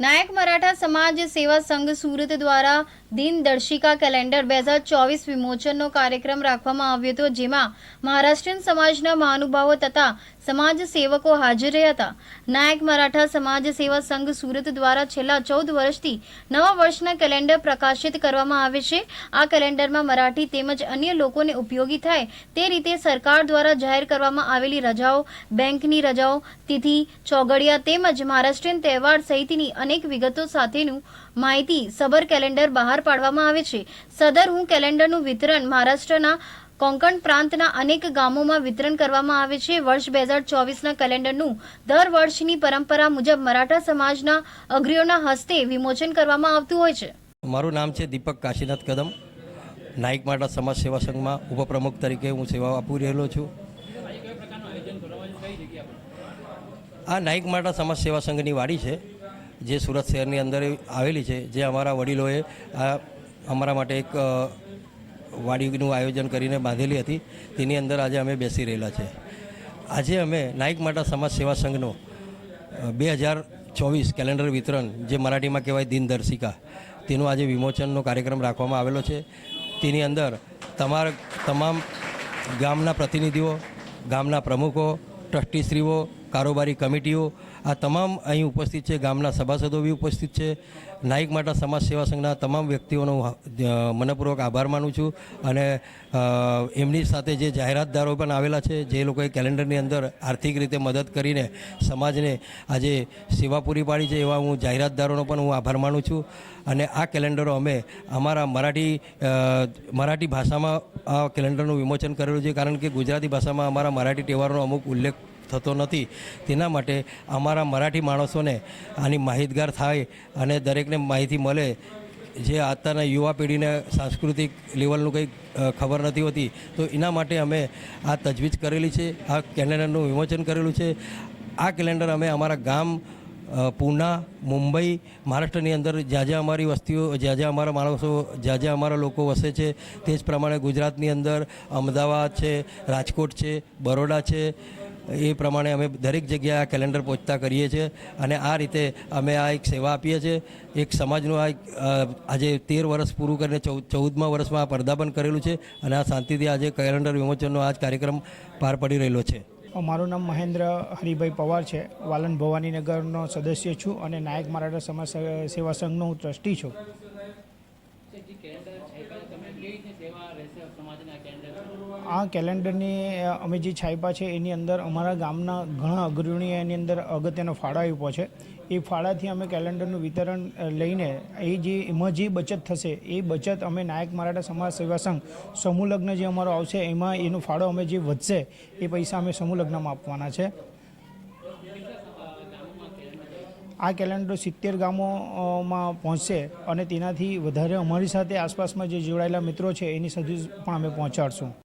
નાયક મરાઠા સમાજ સેવા સંઘ સુરત દ્વારા દિનદર્શિકા કેલેન્ડર બે હજાર ચોવીસ વિમોચનનો કાર્યક્રમ રાખવામાં આવ્યો હતો, જેમાં મહારાષ્ટ્રીયન સમાજના મહાનુભાવો તથા સમાજ સેવકો હાજર રહ્યા હતા. નાયક મરાઠા સમાજ સેવા સંઘ સુરત દ્વારા છેલ્લા ચૌદ વર્ષથી નવા વર્ષના કેલેન્ડર પ્રકાશિત કરવામાં આવે છે. આ કેલેન્ડરમાં મરાઠી તેમજ અન્ય લોકોને ઉપયોગી થાય તે રીતે સરકાર દ્વારા જાહેર કરવામાં આવેલી રજાઓ, બેંકની રજાઓ, તિથિ ચોગડિયા તેમજ મહારાષ્ટ્રીયન તહેવાર સહિતની અનેક વિગતો સાથેનું માહિતી સબર કેલેન્ડર બહાર પાડવામાં આવે છે. સદર હું કેલેન્ડરનું વિતરણ મહારાષ્ટ્રના કોંકણ પ્રાંતના અનેક ગામોમાં વિતરણ કરવામાં આવે છે. વર્ષ બે હજાર ચોવીસના કેલેન્ડરનું દર વર્ષની પરંપરા મુજબ મરાઠા સમાજના અગ્રીઓના હસ્તે વિમોચન કરવામાં આવતું હોય છે. મારું નામ છે દીપક કાશીનાથ કદમ. નાયક માટા સમાજ સેવા સંઘમાં ઉપપ્રમુખ તરીકે હું સેવા આપી રહેલો છું. આ નાયક માટા સમાજ સેવા સંઘની વાડી છે. જે સુરત શહેરની અંદર આવેલી છે, જે અમારા વડીલોએ આ અમારા માટે એક વાડીનું આયોજન કરીને બાંધેલી હતી. તેની અંદર આજે અમે બેસી રહેલા છે. આજે અમે નાયક માટા સમાજ સેવા સંઘનો બે હજાર ચોવીસ કેલેન્ડર વિતરણ, જે મરાઠીમાં કહેવાય દિનદર્શિકા, તેનું આજે વિમોચનનો કાર્યક્રમ રાખવામાં આવેલો છે. તેની અંદર તમારા, તમામ ગામના પ્રતિનિધિઓ, ગામના પ્રમુખો, ટ્રસ્ટીશ્રીઓ, કારોબારી કમિટીઓ આ તમામ અહીં ઉપસ્થિત છે, ગામના સભાસદો બી ઉપસ્થિત છે, નાયક માટા સમાજ સેવા સંઘના તમામ વ્યક્તિઓનો મનપૂર્વક આભાર માનું છું અને એમની સાથે જે જાહેરાતદારો પણ આવેલા છે, જે લોકોએ કેલેન્ડરની અંદર આર્થિક રીતે મદદ કરીને સમાજને આજે સેવા પૂરી પાડી છે એવા હું જાહેરાતદારોનો પણ હું આભાર માનું છું. અને આ કેલેન્ડરો અમે અમારા મરાઠી મરાઠી ભાષામાં આ કેલેન્ડરનું વિમોચન કરેલું છે, કારણ કે ગુજરાતી ભાષામાં અમારા મરાઠી તહેવારોનો અમુક ઉલ્લેખ થતો નથી. તેના માટે અમારા મરાઠી માણસોને આની માહિતગાર થાય અને દરેકને માહિતી મળે. જે અત્યારના યુવા પેઢીને સાંસ્કૃતિક લેવલનું કંઈ ખબર નથી હોતી, તો એના માટે અમે આ તજવીજ કરેલી છે, આ કેલેન્ડરનું વિમોચન કરેલું છે. આ કેલેન્ડર અમે અમારા ગામ પૂના, મુંબઈ, મહારાષ્ટ્રની અંદર જ્યાં જ્યાં અમારી વસ્તીઓ, જ્યાં જ્યાં અમારા માણસો, જ્યાં જ્યાં અમારા લોકો વસે છે, તે જ પ્રમાણે ગુજરાતની અંદર અમદાવાદ છે, રાજકોટ છે, બરોડા છે એ પ્રમાણે અમે દરેક જગ્યાએ આ કેલેન્ડર પહોંચતા કરીએ છીએ અને આ રીતે અમે આ એક સેવા આપીએ છીએ. એક સમાજનું આ આજે તેર વર્ષ પૂરું કરીને ચૌદ, ચૌદમા વર્ષમાં આ પર્દાબંધ કરેલું છે અને આ શાંતિથી આજે કેલેન્ડર વિમોચનનો આ કાર્યક્રમ પાર પડી રહેલો છે. મારું નામ મહેન્દ્ર હરિભાઈ પવાર છે. વાલન ભવાનીનગરનો સદસ્ય છું અને નાયક મરાઠા સમાજ સેવા સંઘનો હું ટ્રસ્ટી છું. આ કેલેન્ડરની અમે જે છાપ્યા છે, એની અંદર અમારા ગામના ઘણા અગ્રણીએ એની અંદર અગત્યનો ફાળો આપ્યો છે. એ ફાળાથી અમે કેલેન્ડરનું વિતરણ લઈને એ જે, એમાં જે બચત થશે, એ બચત અમે નાયક મરાઠા સમાજ સેવા સંઘ સમૂહ લગ્ન જે અમારો આવશે, એમાં એનો ફાળો અમે જે વધશે, એ પૈસા અમે સમૂહ લગ્નમાં આપવાના છે. આ કેલેન્ડર સિત્તેર ગામોમાં પહોંચશે અને તેનાથી વધારે અમારી સાથે આસપાસમાં જે જોડાયેલા મિત્રો છે, એની સુધી પણ અમે પહોંચાડશું.